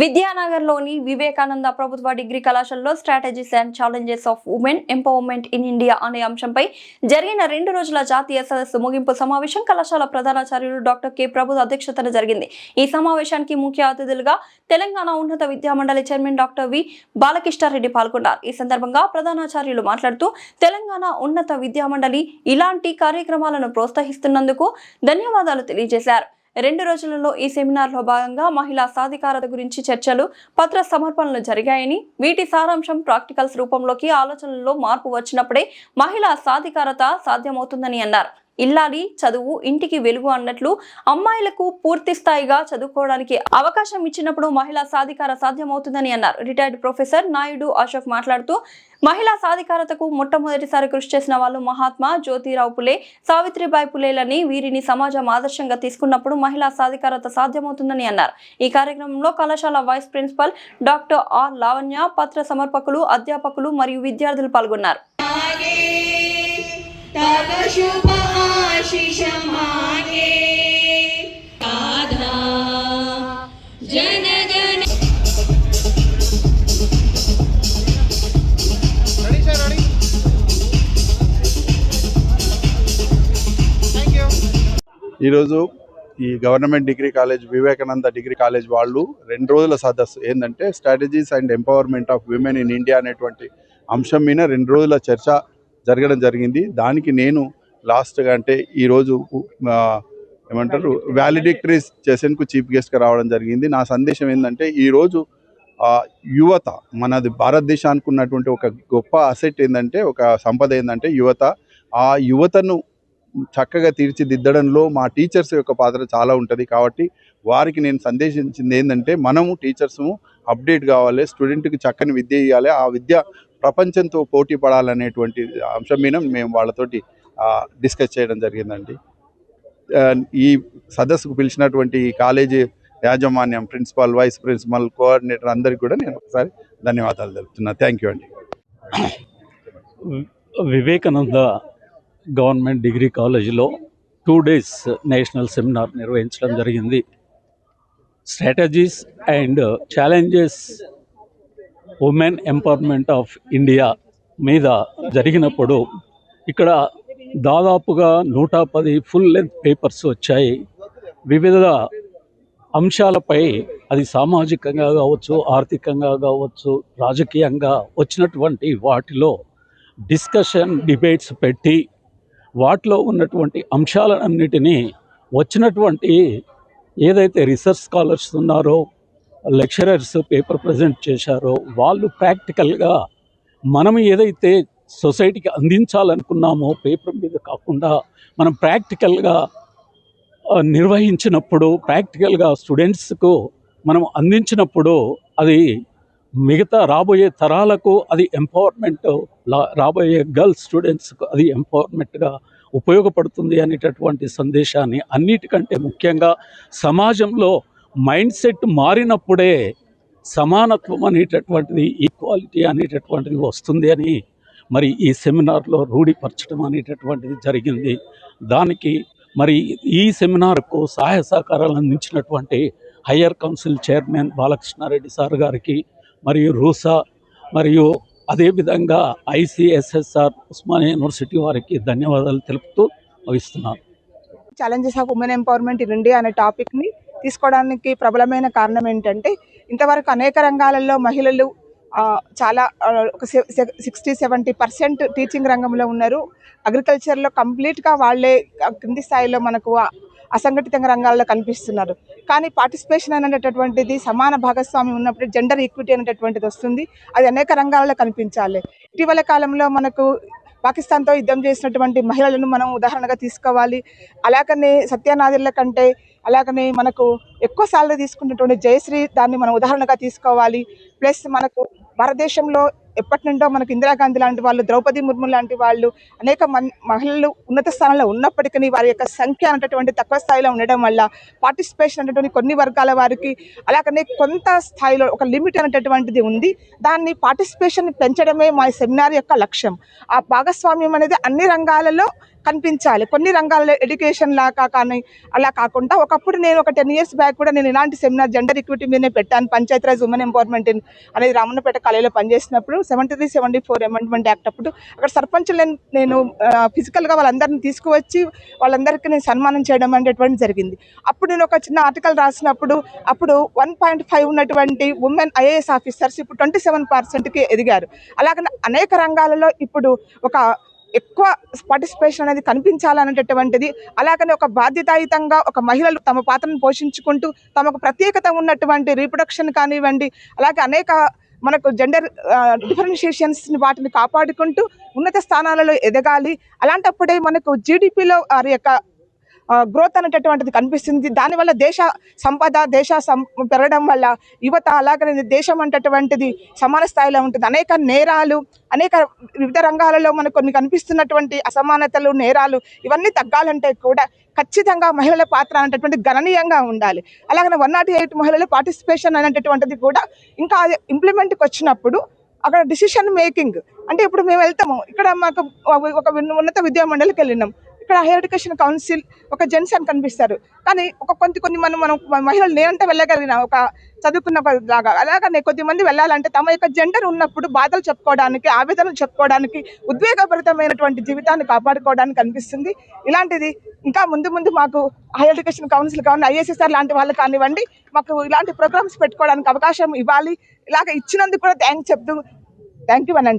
విద్యానగర్లోని వివేకానంద ప్రభుత్వ డిగ్రీ కళాశాలలో strategies and challenges of women empowerment in India అనే అంశంపై జరిగిన రెండు రోజుల జాతీయ సదస్సు ముగింపు సమావేశం కళాశాల ప్రధానాచార్యులు డాక్టర్ కె ప్రభు అధ్యక్షతన జరిగింది. ఈ సమావేశానికి ముఖ్య అతిథులుగా తెలంగాణ ఉన్నత విద్యా మండలి చైర్మన్ డాక్టర్ వి బాలకృష్ణారెడ్డి పాల్గొన్నారు. ఈ సందర్భంగా ప్రధానాచార్యులు మాట్లాడుతూ తెలంగాణ ఉన్నత విద్యామండలి ఇలాంటి కార్యక్రమాలను ప్రోత్సహిస్తున్నందుకు ధన్యవాదాలు తెలియజేశారు. రెండు రోజులలో ఈ సెమినార్లో భాగంగా మహిళా సాధికారత గురించి చర్చలు పత్ర సమర్పణలు జరిగాయని వీటి సారాంశం ప్రాక్టికల్స్ రూపంలోకి ఆలోచనల్లో మార్పు వచ్చినప్పుడే మహిళా సాధికారత సాధ్యమవుతుందని అన్నారు. ఇల్లాలి చదువు ఇంటికి వెలుగు అన్నట్లు అమ్మాయిలకు పూర్తి స్థాయిగా చదువుకోవడానికి అవకాశం ఇచ్చినప్పుడు మహిళా సాధికార సాధ్యమవుతుందని అన్నారు. రిటైర్డ్ ప్రొఫెసర్ నాయుడు అశోక్ మాట్లాడుతూ మహిళా సాధికారతకు మొట్టమొదటిసారి కృషి చేసిన వాళ్ళు మహాత్మా జ్యోతిరావు పులే సావిత్రిబాయి పులేలని వీరిని సమాజం ఆదర్శంగా తీసుకున్నప్పుడు మహిళా సాధికారత సాధ్యమవుతుందని అన్నారు. ఈ కార్యక్రమంలో కళాశాల vice principal doctor R Lavanya పత్ర సమర్పకులు అధ్యాపకులు మరియు విద్యార్థులు పాల్గొన్నారు. तव शुभ आशिष मागे राधा जन जन Ready, sir, ready? Thank you. ఈరోజు ఈ government degree college Vivekananda degree college వాళ్ళు రెండు రోజుల సదస్సు ఏంటంటే strategies and empowerment of women in India అనేటువంటి అంశం మీద రెండు రోజుల చర్చ జరగడం జరిగింది. దానికి నేను లాస్ట్గా అంటే ఈరోజు ఏమంటారు వ్యాలిడిక్టరీస్ సెషన్కు చీఫ్ గెస్ట్గా రావడం జరిగింది. నా సందేశం ఏంటంటే ఈరోజు యువత మనది భారతదేశానికి ఉన్నటువంటి ఒక గొప్ప అసెట్ ఏంటంటే ఒక సంపద ఏంటంటే యువత. ఆ యువతను చక్కగా తీర్చిదిద్దడంలో మా టీచర్స్ యొక్క పాత్ర చాలా ఉంటుంది. కాబట్టి వారికి నేను సందేశించింది ఏంటంటే మనము టీచర్స్ అప్డేట్ కావాలి స్టూడెంట్కి చక్కని విద్య ఇవ్వాలి ఆ విద్య ప్రపంచంతో పోటీ పడాలనేటువంటి అంశం మీద మేము వాళ్ళతోటి డిస్కస్ చేయడం జరిగిందండి. ఈ సదస్సుకు పిలిచినటువంటి ఈ కాలేజీ యాజమాన్యం ప్రిన్సిపాల్ వైస్ ప్రిన్సిపల్ కోఆర్డినేటర్ అందరికీ కూడా నేను ఒకసారి ధన్యవాదాలు తెలుపుతున్నా. థ్యాంక్ యూ అండి. వివేకానంద గవర్నమెంట్ డిగ్రీ కాలేజీలో టూ డేస్ నేషనల్ సెమినార్ నిర్వహించడం జరిగింది. Strategies and challenges women empowerment of India మీద జరిగినప్పుడు ఇక్కడ దాదాపుగా నూట పది ఫుల్ లెంత్ పేపర్స్ వచ్చాయి. వివిధ అంశాలపై అది సామాజికంగా కావచ్చు ఆర్థికంగా కావచ్చు రాజకీయంగా వచ్చినటువంటి వాటిలో డిస్కషన్ డిబేట్స్ పెట్టి వాటిలో ఉన్నటువంటి అంశాలన్నిటినీ వచ్చినటువంటి ఏదైతే రీసెర్చ్ స్కాలర్స్ ఉన్నారో లెక్చరర్స్ పేపర్ ప్రజెంట్ చేశారో వాళ్ళు ప్రాక్టికల్గా మనం ఏదైతే సొసైటీకి అందించాలనుకున్నామో పేపర్ మీద కాకుండా మనం ప్రాక్టికల్గా నిర్వహించినప్పుడు ప్రాక్టికల్గా స్టూడెంట్స్కు మనం అందించినప్పుడు అది మిగతా రాబోయే తరాలకు అది ఎంపవర్మెంట్ రాబోయే గర్ల్స్ స్టూడెంట్స్కు అది ఎంపవర్మెంట్గా ఉపయోగపడుతుంది అనేటటువంటి సందేశాన్ని అన్నిటికంటే ముఖ్యంగా సమాజంలో మైండ్ సెట్ మారినప్పుడే సమానత్వం అనేటటువంటిది ఈక్వాలిటీ అనేటటువంటిది వస్తుంది అని మరి ఈ సెమినార్లో రూఢిపరచడం అనేటటువంటిది జరిగింది. దానికి మరి ఈ సెమినార్కు సహాయ సహకారాలు అందించినటువంటి higher council chairman Balakrishna Reddy sir గారికి మరియు రూసా మరియు అదేవిధంగా ఐసిఎస్ఎస్ఆర్ ఉస్మానియా యూనివర్సిటీ వారికి ధన్యవాదాలు తెలుపుతూ ముగిస్తున్నాను. Challenges of women empowerment in India అనే టాపిక్ని తీసుకోవడానికి ప్రబలమైన కారణం ఏంటంటే ఇంతవరకు అనేక రంగాలలో మహిళలు చాలా ఒక సిక్స్టీ సెవెంటీ పర్సెంట్ టీచింగ్ రంగంలో ఉన్నారు. అగ్రికల్చర్లో కంప్లీట్గా వాళ్ళే కింది స్థాయిలో మనకు అసంఘటిత రంగాల్లో కనిపిస్తున్నారు. కానీ పార్టిసిపేషన్ అనేటటువంటిది సమాన భాగస్వామి ఉన్నప్పుడు జెండర్ ఈక్విటీ అనేటటువంటిది వస్తుంది. అది అనేక రంగాల్లో కనిపించాలి. ఇటీవల కాలంలో మనకు పాకిస్తాన్తో యుద్ధం చేసినటువంటి మహిళలను మనం ఉదాహరణగా తీసుకోవాలి. అలాగనే సత్యనాదిళ్ళ కంటే అలాగనే మనకు ఎక్కువ శాలరీ తీసుకున్నటువంటి జయశ్రీ దాన్ని మనం ఉదాహరణగా తీసుకోవాలి. ప్లస్ మనకు భారతదేశంలో ఎప్పటి నుండో మనకు ఇందిరాగాంధీ లాంటి వాళ్ళు ద్రౌపది ముర్ము లాంటి వాళ్ళు అనేక మన్ మహిళలు ఉన్నత స్థానంలో ఉన్నప్పటికీ వారి యొక్క సంఖ్య అనేటటువంటి తక్కువ స్థాయిలో ఉండడం వల్ల పార్టిసిపేషన్ అనేటువంటి కొన్ని వర్గాల వారికి అలాగనే కొంత స్థాయిలో ఒక లిమిట్ అనేటటువంటిది ఉంది. దాన్ని పార్టిసిపేషన్ పెంచడమే మా సెమినార్ యొక్క లక్ష్యం. ఆ భాగస్వామ్యం అనేది అన్ని రంగాలలో కనిపించాలి. కొన్ని రంగాల్లో ఎడ్యుకేషన్ లాగా కానీ అలా కాకుండా ఒకప్పుడు నేను ఒక టెన్ ఇయర్స్ బ్యాక్ కూడా నేను ఇలాంటి సెమినార్ జెండర్ ఈక్విటీ మీదనే పెట్టాను. పంచాయతీరాజ్ ఉమెన్ ఎంపవర్మెంట్ అనేది రామన్నపేట కాలేజీలో పనిచేసినప్పుడు seventy three seventy four amendment act అప్పుడు అక్కడ సర్పంచులను నేను ఫిజికల్గా వాళ్ళందరినీ తీసుకువచ్చి వాళ్ళందరికీ నేను సన్మానం చేయడం అనేటువంటి జరిగింది. అప్పుడు నేను ఒక చిన్న ఆర్టికల్ రాసినప్పుడు అప్పుడు వన్ పాయింట్ ఫైవ్ ఉన్నటువంటి ఉమెన్ ఐఏఎస్ ఆఫీసర్స్ ఇప్పుడు ట్వంటీ సెవెన్ పర్సెంట్కి ఎదిగారు. అలాగే అనేక రంగాలలో ఇప్పుడు ఒక ఎక్కువ పార్టిసిపేషన్ అనేది కనిపించాలనేటటువంటిది. అలాగనే ఒక బాధ్యతాయుతంగా ఒక మహిళలు తమ పాత్రను పోషించుకుంటూ తమకు ప్రత్యేకత ఉన్నటువంటి రీప్రొడక్షన్ కానివ్వండి అలాగే అనేక మనకు జెండర్ డిఫరెన్షియేషన్స్ వాటిని కాపాడుకుంటూ ఉన్నత స్థానాలలో ఎదగాలి. అలాంటప్పుడే మనకు జీడిపిలో వారి యొక్క గ్రోత్ అనేటటువంటిది కనిపిస్తుంది. దానివల్ల దేశ సంపద దేశ సం పెరగడం వల్ల యువత అలాగనే దేశం అనేటటువంటిది సమాన స్థాయిలో ఉంటుంది. అనేక నేరాలు అనేక వివిధ రంగాలలో మనకు కొన్ని కనిపిస్తున్నటువంటి అసమానతలు నేరాలు ఇవన్నీ తగ్గాలంటే కూడా ఖచ్చితంగా మహిళల పాత్ర అనేటటువంటి గణనీయంగా ఉండాలి. అలాగనే వన్ నాట్ ఎయిట్ మహిళల పార్టిసిపేషన్ అనేటటువంటిది కూడా ఇంకా ఇంప్లిమెంట్కి వచ్చినప్పుడు అక్కడ డిసిషన్ మేకింగ్ అంటే ఇప్పుడు మేము వెళ్తాము. ఇక్కడ మాకు ఒక ఉన్నత విద్యా మండలికి వెళ్ళినాం. ఇక్కడ హైయర్ ఎడ్యుకేషన్ కౌన్సిల్ ఒక జెంట్స్ అని కనిపిస్తారు. కానీ ఒక కొంత కొన్ని మనం మనం మహిళలు నేనంటే వెళ్ళగలిగిన ఒక చదువుకున్న లాగా అలాగనే కొద్దిమంది వెళ్ళాలంటే తమ యొక్క జెండర్ ఉన్నప్పుడు బాధలు చెప్పుకోవడానికి ఆవేదనలు చెప్పుకోవడానికి ఉద్వేగభరితమైనటువంటి జీవితాన్ని కాపాడుకోవడానికి అనిపిస్తుంది ఇలాంటిది ఇంకా ముందు ముందు మాకు హైయర్ ఎడ్యుకేషన్ కౌన్సిల్ కావాలి ఐఎస్ఎస్ఆర్ లాంటి వాళ్ళు కానివ్వండి మాకు ఇలాంటి ప్రోగ్రామ్స్ పెట్టుకోవడానికి అవకాశం ఇవ్వాలి. ఇలాగ ఇచ్చినందుకు కూడా థ్యాంక్స్ చెప్తూ థ్యాంక్ యూ అని